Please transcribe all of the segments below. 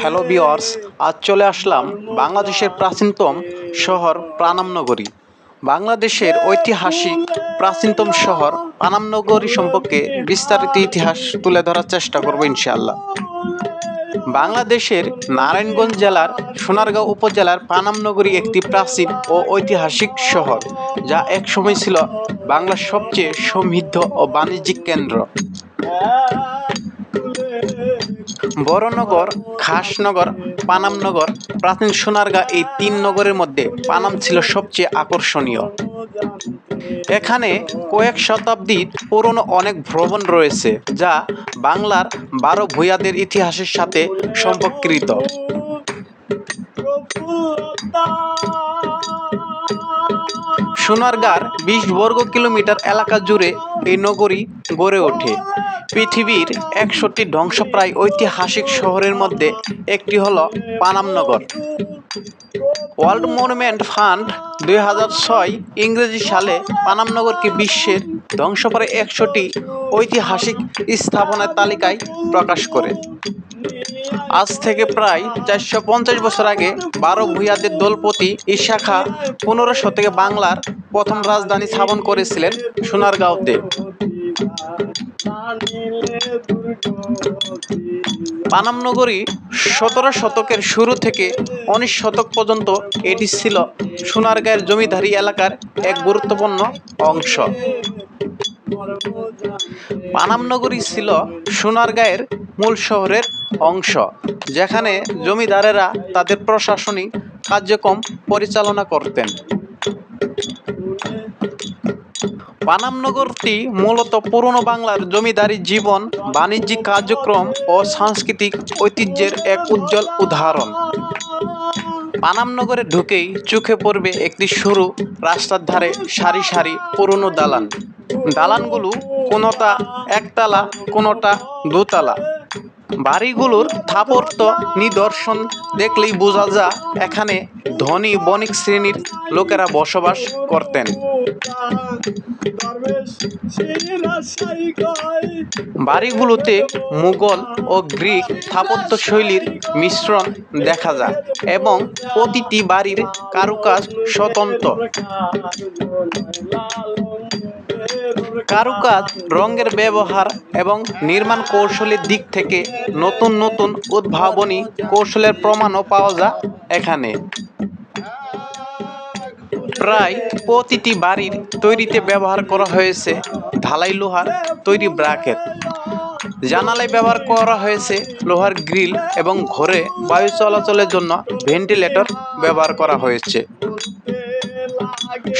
Hello বিয়ার্স আজ চলে আসলাম বাংলাদেশের প্রাচীনতম শহর প্রাণামনগরী। বাংলাদেশের ঐতিহাসিক প্রাচীনতম শহর পানামনগরী সম্পর্কে বিস্তারিত ইতিহাস তুলে ধরার চেষ্টা করব ইনশাআল্লাহ। বাংলাদেশের নারায়ণগঞ্জ জেলার সোনারগাঁও উপজেলার পানামনগরী একটি প্রাচীন ও ঐতিহাসিক শহর, যা একসময় ছিল বাংলার সবচেয়ে সমৃদ্ধ ও বাণিজ্যিক কেন্দ্র। বড়নগর খাসনগর, পানামনগর, প্রাচীন সোনারগাঁ এই তিন নগরের মধ্যে পানাম ছিল সবচেয়ে আকর্ষণীয়। এখানে কয়েক শতাব্দীর পুরনো অনেক ভ্রমণ রয়েছে, যা বাংলার বারো ভূয়াদের ইতিহাসের সাথে সম্পর্কিত। সোনারগাঁর বিশ বর্গ কিলোমিটার এলাকা জুড়ে এই নগরী গড়ে ওঠে। পৃথিবীর একশোটি ধ্বংসপ্রায় ঐতিহাসিক শহরের মধ্যে একটি হল পানামনগর ওয়ার্ল্ড মনুমেন্ট ফান্ড দুই হাজার ছয় ইংরেজি সালে পানামনগরকে বিশ্বের ধ্বংসপ্রায় একশোটি ঐতিহাসিক স্থাপনার তালিকায় প্রকাশ করে। আজ থেকে প্রায় চারশো পঞ্চাশ বছর আগে বারো ভূয়াদের দলপতি ইশাখা পনেরো শতকে বাংলার প্রথম রাজধানী স্থাপন করেছিলেন সোনারগাঁওতে। পানামনগরী সতেরো শতকের শুরু থেকে উনিশ শতক পর্যন্ত এটি ছিল সোনারগাঁয়ের জমিদারি এলাকার এক গুরুত্বপূর্ণ অংশ। পানামনগরী ছিল সোনারগাঁয়ের মূল শহরের অংশ, যেখানে জমিদারেরা তাদের প্রশাসনিক কার্যক্রম পরিচালনা করতেন। পানামনগরটি মূলত পুরনো বাংলার জমিদারি জীবন, বাণিজ্যিক কার্যক্রম ও সাংস্কৃতিক ঐতিহ্যের এক উজ্জ্বল উদাহরণ। পানামনগরে ঢুকেই চোখে পড়বে একটি সরু রাস্তার ধারে সারি সারি পুরনো দালান। দালানগুলো কোনোটা একতলা, কোনোটা দোতলা। বাড়িগুলোর স্থাপত্য নিদর্শন দেখলেই বোঝা যা এখানে ধনী বণিক শ্রেণির লোকেরা বসবাস করতেন। বাড়িগুলোতে মুঘল ও গ্রিক স্থাপত্য শৈলীর মিশ্রণ দেখা যায় এবং প্রতিটি বাড়ির কারুকাজ স্বতন্ত্র। কারুকাজ, রঙের ব্যবহার এবং নির্মাণ কৌশলের দিক থেকে নতুন নতুন উদ্ভাবনী কৌশলের প্রমাণও পাওয়া যায় এখানে। প্রায় প্রতিটি বাড়ির তৈরিতে ব্যবহার করা হয়েছে ঢালাই লোহার তৈরি ব্রাকেট। জানালায় ব্যবহার করা হয়েছে লোহার গ্রিল এবং ঘরে বায়ু চলাচলের জন্য ভেন্টিলেটর ব্যবহার করা হয়েছে।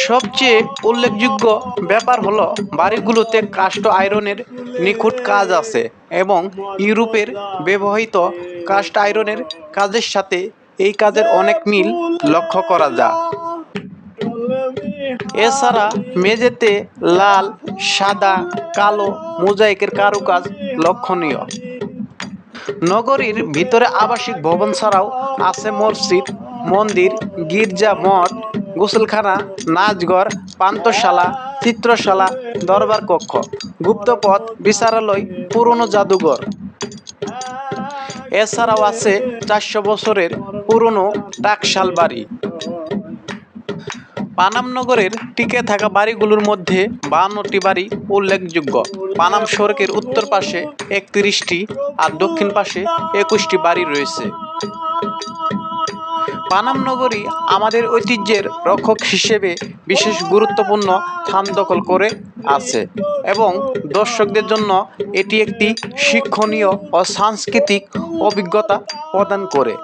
সবচেয়ে উল্লেখযোগ্য ব্যাপার হলো, বাড়িগুলোতে কাস্ট আয়রনের নিখুঁত কাজ আছে এবং ইউরোপের ব্যবহৃত কাস্ট আয়রনের কাজের সাথে এই কাজের অনেক মিল লক্ষ্য করা যায়। এছাড়া মেঝেতে লাল, সাদা, কালো মোজাইকের কারুকাজ লক্ষণীয়। নগরীর ভিতরে আবাসিক ভবন ছাড়াও আছে মসজিদ, মন্দির, গির্জা, মঠ গোসলখানা, নাচঘর পান্তশালা চিত্রশালা, দরবার কক্ষ, গুপ্তপথ, বিচারালয়, পুরনো জাদুঘর। এছাড়াও আছে চারশো বছরের পুরনো টাকশাল বাড়ি। পানাম নগরের টিকে থাকা বাড়িগুলোর মধ্যে বাহান্নটি বাড়ি উল্লেখযোগ্য। পানাম সড়কের উত্তর পাশে একত্রিশটি আর দক্ষিণ পাশে একুশটি বাড়ি রয়েছে। পানাম নগরী আমাদের ঐতিহ্যের রক্ষক হিসেবে বিশেষ গুরুত্বপূর্ণ স্থান দখল করে আছে এবং দর্শকদের জন্য এটি একটি শিক্ষণীয় ও সাংস্কৃতিক অভিজ্ঞতা প্রদান করে।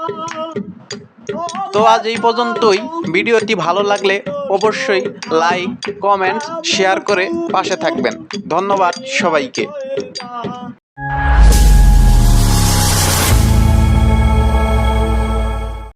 তো আজ এই পর্যন্তই। ভিডিওটি ভালো লাগলে অবশ্যই লাইক, কমেন্ট, শেয়ার করে পাশে থাকবেন। ধন্যবাদ সবাইকে।